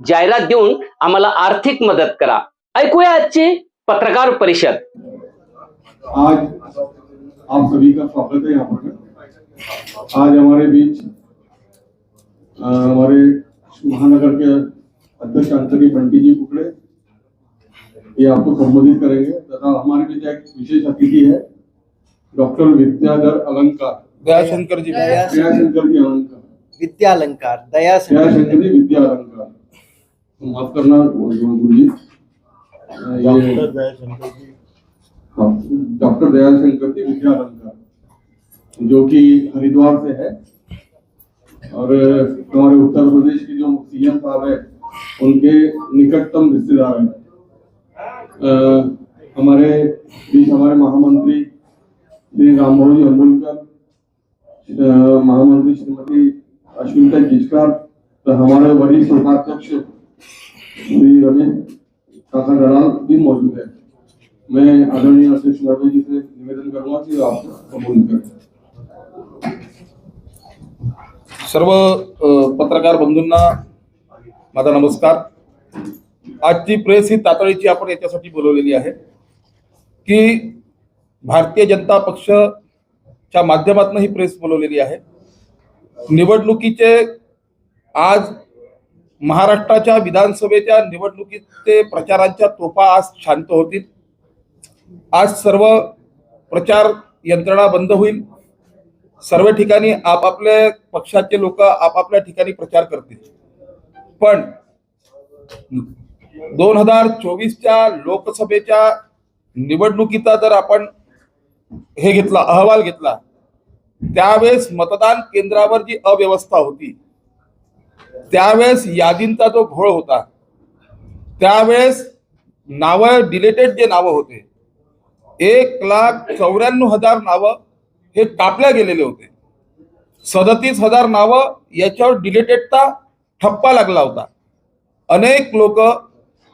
जाहिरात देऊन आम्हाला आर्थिक मदत करा. ऐकूया आजची पत्रकार परिषद. आज आप सभी का स्वागत है यहाँ पर। आज हमारे बीच हमारे महानगर के अध्यक्ष अंतरी बंटी जी कुकड़े ये आपको संबोधित करेंगे तथा हमारे बीच एक विशेष अतिथि है डॉक्टर विद्याधर अलंकार। दयाशंकर जी। दया- दयाशंकर जी अलंकार। विद्यालंकार दया दयाशंकर जी विद्या अलंकार माफ़ करना हाँ, डॉक्टर दयाल शंकर जी। विद्या अलंकार जो कि हरिद्वार से है और हमारे उत्तर प्रदेश के जो सीएम साहब है उनके निकटतम रिश्तेदार हैं। हमारे बीच हमारे महामंत्री श्री राममोहन जी अम्बुलकर महामंत्री श्रीमती अश्विनता जिचकार तो हमारे वरिष्ठ उपाध्यक्ष श्री रमेश काका दलाल भी मौजूद है मैं आदरणीय अध्यक्ष नरवे जी से निवेदन करूंगा कि आप संबोधित करें। सर्व पत्रकार बंधूंना माझा नमस्कार. आजची प्रेस ही तातडीची आपण याच्यासाठी बोलवलेली आहे की भारतीय जनता पक्षच्या माध्यमातून ही प्रेस बोलवलेली आहे. निवडणुकीचे आज महाराष्ट्राच्या विधानसभेच्या निवडणुकीचे प्रचारांच्या तोफा आज शांत होतील. आज सर्व प्रचार यंत्रणा बंद होईल. सर्व ठिकाणी आपापल्या पक्षाचे लोक आपापल्या ठिकाणी प्रचार करतील. पण दोन हजार चोवीसच्या लोकसभेच्या निवडणुकीचा जर आपण हे घेतला अहवाल घेतला त्यावेळेस मतदान केंद्रावर जी अव्यवस्था होती त्यावेळेस यादींचा जो घोळ होता त्यावेळेस नावं डिलेटेड जे नावं होते एक लाख चौऱ्याण्णव हजार नावं हे कापल्या गेलेले होते. सदतीस हजार नावं याच्यावर डिलेटेडचा ठप्पा लागला होता. अनेक लोक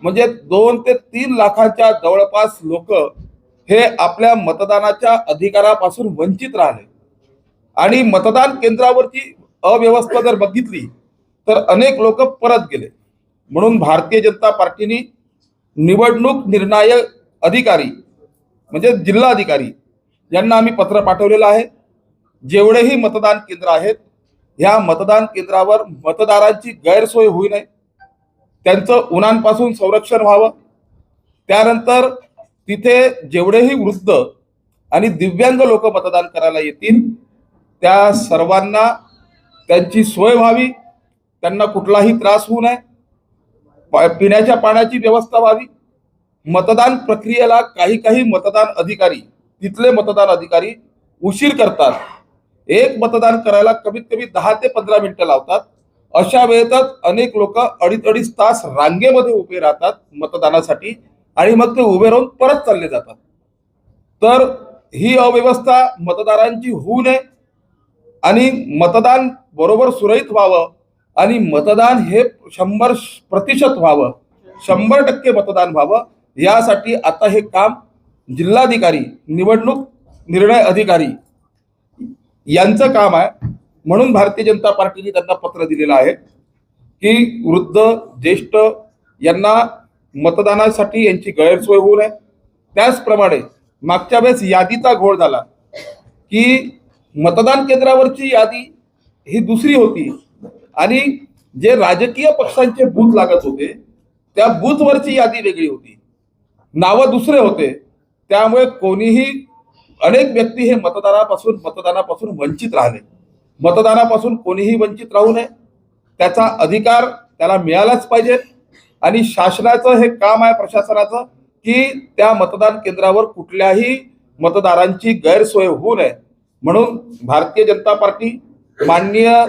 म्हणजे दोन ते तीन लाखाच्या जवळपास लोक हे आपल्या मतदानाच्या अधिकारापासून वंचित राहिले. आणि मतदान केंद्रावरची अव्यवस्था जर बघितली तर अनेक लोक परत गेले. म्हणून भारतीय जनता पार्टीने निवडणूक निर्णायक अधिकारी म्हणजे जिल्हाधिकारी यांना आम्ही पत्र पाठवलेलं आहे. जेवढेही मतदान केंद्र आहेत ह्या मतदान केंद्रावर मतदारांची गैरसोय होऊ नये. त्यांचं उन्हांपासून संरक्षण व्हावं. त्यानंतर तिथे जेवढेही वृद्ध आणि दिव्यांग लोक मतदान करायला येतील त्या सर्वांना त्यांची सोय व्हावी. त्यांना कुठलाही त्रास होऊ नये. पिण्याच्या पाण्याची व्यवस्था व्हावी. मतदान प्रक्रियेला काही काही मतदान अधिकारी तिथले मतदान अधिकारी उशीर करतात. एक मतदान करायला कमीत कमी दहा ते पंधरा मिनिटं लावतात. अशा वेळेतच अनेक लोक अडीच अडीच तास रांगेमध्ये उभे राहतात मतदानासाठी आणि मग ते उभे राहून परत चालले जातात. तर ही अव्यवस्था मतदारांची होऊ नये आणि मतदान बरोबर सुरळीत व्हावं आणि मतदान हे शंभर प्रतिशत व्हावं. शंभर टक्के मतदान व्हावं. यासाठी आता हे काम जिल्हाधिकारी निवडणूक निर्णय अधिकारी यांचं काम आहे. म्हणून भारतीय जनता पार्टीने त्यांना पत्र दिलेलं आहे की वृद्ध ज्येष्ठ यांना मतदानासाठी यांची गैरसोय होऊ नये. त्याचप्रमाणे मागच्या वेळेस यादीचा घोळ झाला की मतदान केंद्रावरची यादी ही दुसरी होती. आणि जे राजकीय पक्षांचे बूथ लागत होते त्या बूथवरची यादी वेगळी होती. नावं दुसरे होते. त्यामुळे कोणीही अनेक व्यक्ती हे मतदानापासून मतदानापासून वंचित राहिले. मतदानापासून कोणीही वंचित राहू नये. त्याचा अधिकार त्याला मिळालाच पाहिजे. आणि शासनाचं हे काम आहे प्रशासनाचं की त्या मतदान केंद्रावर कुठल्याही मतदारांची गैरसोय होऊ नये. म्हणून भारतीय जनता पार्टी माननीय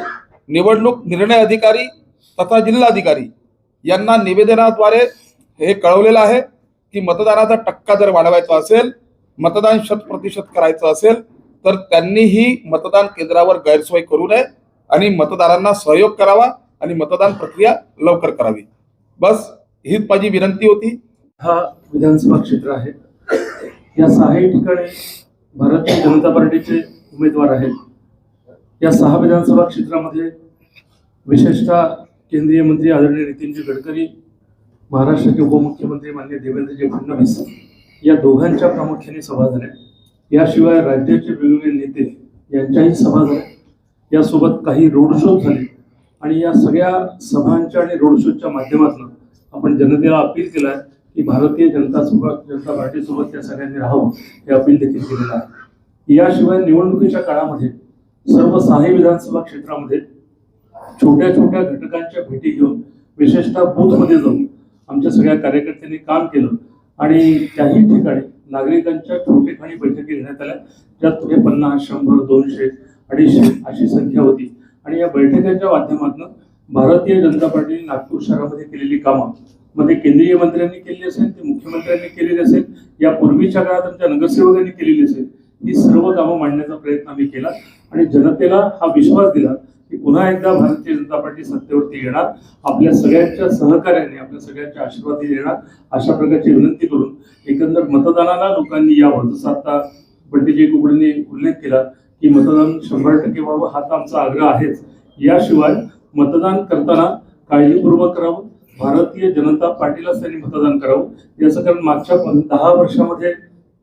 निवडणूक निर्णय अधिकारी तथा जिल्हाधिकारी यांना निवेदनाद्वारे हे कळवलेलं आहे की मतदानाचा टक्का जर वाढवायचा असेल मतदान शत प्रतिशत करायचं असेल तर त्यांनीही मतदान केंद्रावर गैरसोय करू नये आणि मतदारांना सहयोग करावा आणि मतदान प्रक्रिया लवकर करावी. बस हीच माझी विनंती होती. हा विधानसभा क्षेत्र आहे. या सहाही ठिकाणी भारतीय जनता पार्टीचे उमेदवार आहेत. या सहा विधानसभा क्षेत्रामध्ये विशेषतः केंद्रीय मंत्री आदरणीय नितीनजी गडकरी महाराष्ट्राचे उपमुख्यमंत्री मान्य देवेंद्रजी फडणवीस या दोघांच्या प्रामुख्याने सभा झाल्या याशिवाय राज्याचे वेगवेगळे नेते यांच्याही सभा झाल्या यासोबत काही रोड शो झाले आणि या सगळ्या सभांच्या आणि रोड शोच्या माध्यमातून आपण जनतेला अपील केला आहे की भारतीय जनता सोबत जनता पार्टीसोबत त्या सगळ्यांनी राहावं हे अपील देखील केलेलं आहे. याशिवाय निवडणुकीच्या काळामध्ये सर्व सहाही विधानसभा क्षेत्रामध्ये छोट्या छोट्या घटकांच्या भेटी घेऊन विशेषतः बूथमध्ये जाऊन आमच्या सगळ्या कार्यकर्त्यांनी काम केलं. आणि त्याही ठिकाणी नागरिकांच्या ठिकाणी बैठकी घेण्यात आल्या. ज्यात पुढे पन्नास शंभर दोनशे अडीचशे अशी संख्या होती. आणि या बैठकांच्या माध्यमातून भारतीय जनता पार्टीने नागपूर शहरामध्ये केलेली कामं मध्ये केंद्रीय मंत्र्यांनी केलेली असेल ते मुख्यमंत्र्यांनी केलेली असेल या पूर्वीच्या काळात आमच्या नगरसेवकांनी केलेली असेल ही सर्व कामं मांडण्याचा प्रयत्न आम्ही केला. आणि जनतेला हा विश्वास दिला की पुन्हा एकदा भारतीय जनता पार्टी सत्तेवरती येणार आपल्या सगळ्यांच्या सहकार्याने आपल्या सगळ्यांच्या आशीर्वादी येणार अशा प्रकारची विनंती करून एकंदर मतदानाला लोकांनी यावं जसं आता पंडितजी कुकडीने उल्लेख केला की मतदान शंभर टक्के व्हावं हा तर आमचा आग्रह आहेच. याशिवाय मतदान करताना काळजीपूर्वक करावं भारतीय जनता पार्टीलाच त्यांनी मतदान करावं याचं कारण मागच्या दहा वर्षामध्ये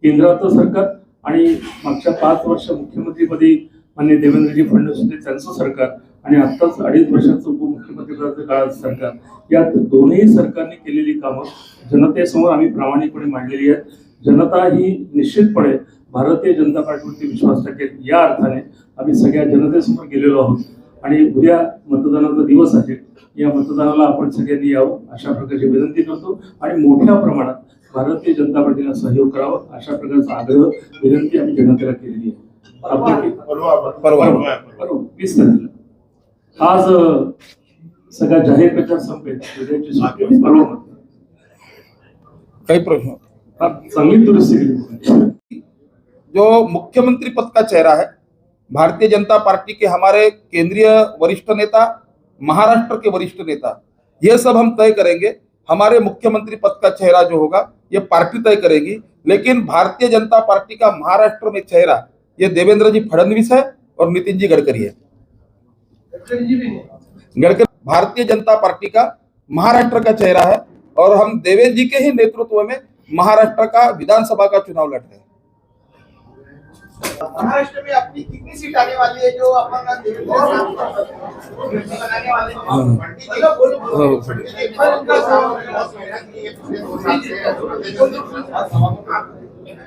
केंद्राचं सरकार आणि मागच्या पाच वर्ष मुख्यमंत्रीपदी मान्य देवेंद्रजी फडणवीस होते त्यांचं सरकार आणि आत्ताच अडीच वर्षाचं उपमुख्यमंत्रीपदाचं काळाचं सरकार. या दोन्ही सरकारने केलेली कामं जनतेसमोर आम्ही प्रामाणिकपणे मांडलेली आहेत. जनता ही निश्चितपणे भारतीय जनता पार्टीवरती विश्वास टाकेल या अर्थाने आम्ही सगळ्या जनतेसमोर गेलेलो आहोत. आणि उद्या मतदानाचा दिवस आहे या मतदानाला आपण सगळ्यांनी यावं अशा प्रकारची विनंती करतो. आणि मोठ्या प्रमाणात भारतीय जनता पार्टीला सहयोग करावा अशा प्रकारचा आग्रह विनंती आम्ही जनतेला केलेली आहे. आज सगळा जाहीर प्रचार संपेल काही प्रश्न। हा, चांगली दुरुस्ती जो मुख्यमंत्री पद का चेहरा है भारतीय जनता पार्टी के हमारे केंद्रीय वरिष्ठ नेता महाराष्ट्र के वरिष्ठ नेता ये सब हम तय करेंगे। हमारे मुख्यमंत्री पद का चेहरा जो होगा ये पार्टी तय करेगी। लेकिन भारतीय जनता पार्टी का महाराष्ट्र में चेहरा ये देवेंद्र जी फडणवीस है और नितिन जी गडकरी है। गडकरी भारतीय जनता पार्टी का महाराष्ट्र का चेहरा है और हम देवेंद्र जी के ही नेतृत्व में महाराष्ट्र का विधानसभा का चुनाव लड़ रहे हैं। महाराष्ट्र में अपनी कितनी सीट आने वाली है जो अपन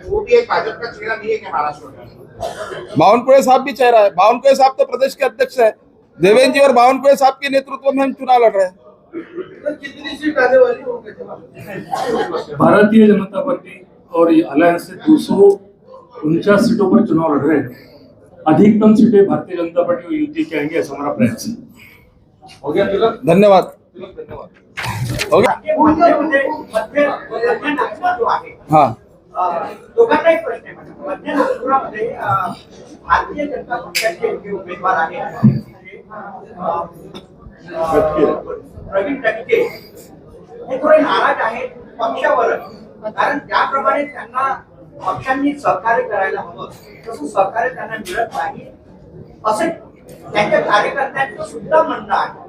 वो भी एक भाजपा का चेहरा नहीं है महाराष्ट्र में साहब भी चेहरा है। बावनकुळे साहब तो प्रदेश के अध्यक्ष है। देवेंद्र जी और बावनकुळे साहब के नेतृत्व में हम चुनाव लड़ रहे हैं। तो कितनी सीट आने वाली है वो कैसे मालूम? भारतीय जनता पार्टी और अलायंस से दो सौ उनचास सीटों पर चुनाव लड़ रहे हैं। अधिकतम सीटें भारतीय जनता पार्टी और यूपी के आएँगे ऐसा हमारा प्रयास है। धन्यवाद। हो गया। मध्य मध्य नागपूर जो हाँ। दोघांना एक प्रश्न आहे. मॅडम. मध्य नागपुरामध्ये अं, भारतीय जनता पक्षाचे जे उमेदवार आहेत प्रवीण टक्के हे थोडे नाराज आहेत पक्षावरच. कारण ज्याप्रमाणे त्यांना पक्षांनी सहकार्य करायला हवं. तसं सहकार्य त्यांना मिळत नाही. असं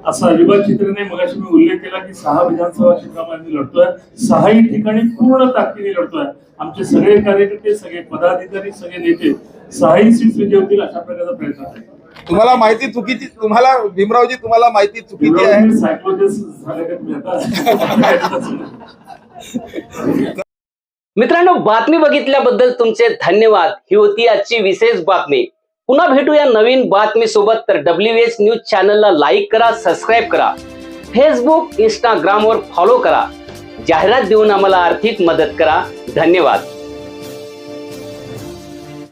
असं अजिबात चित्र नाही. मगाशी मी उल्लेख केला की सहा विधानसभा क्षेत्रामध्ये लढतोय. सहाही ठिकाणी पूर्ण ताकदीने लढतोय. आमचे सगळे कार्यकर्ते सगळे पदाधिकारी सगळे नेते सहाही सीट विजय होतील अशा प्रकारचा प्रयत्न आहे. तुम्हाला माहिती चुकीची तुम्हाला भीमरावजी तुम्हाला माहिती चुकीची आहे? सायकोलॉजिस्ट मित्रांनो बातमी बघितल्याबद्दल तुमचे धन्यवाद. ही होती आजची विशेष बातमी. पुन्हा भेटूया नवीन बातमी सोबत तर डब्ल्यू एच न्यूज चॅनलला लाईक करा सबस्क्राईब करा. फेसबुक इंस्टाग्रामवर फॉलो करा. जाहिरात देऊन आम्हाला आर्थिक मदत करा. धन्यवाद.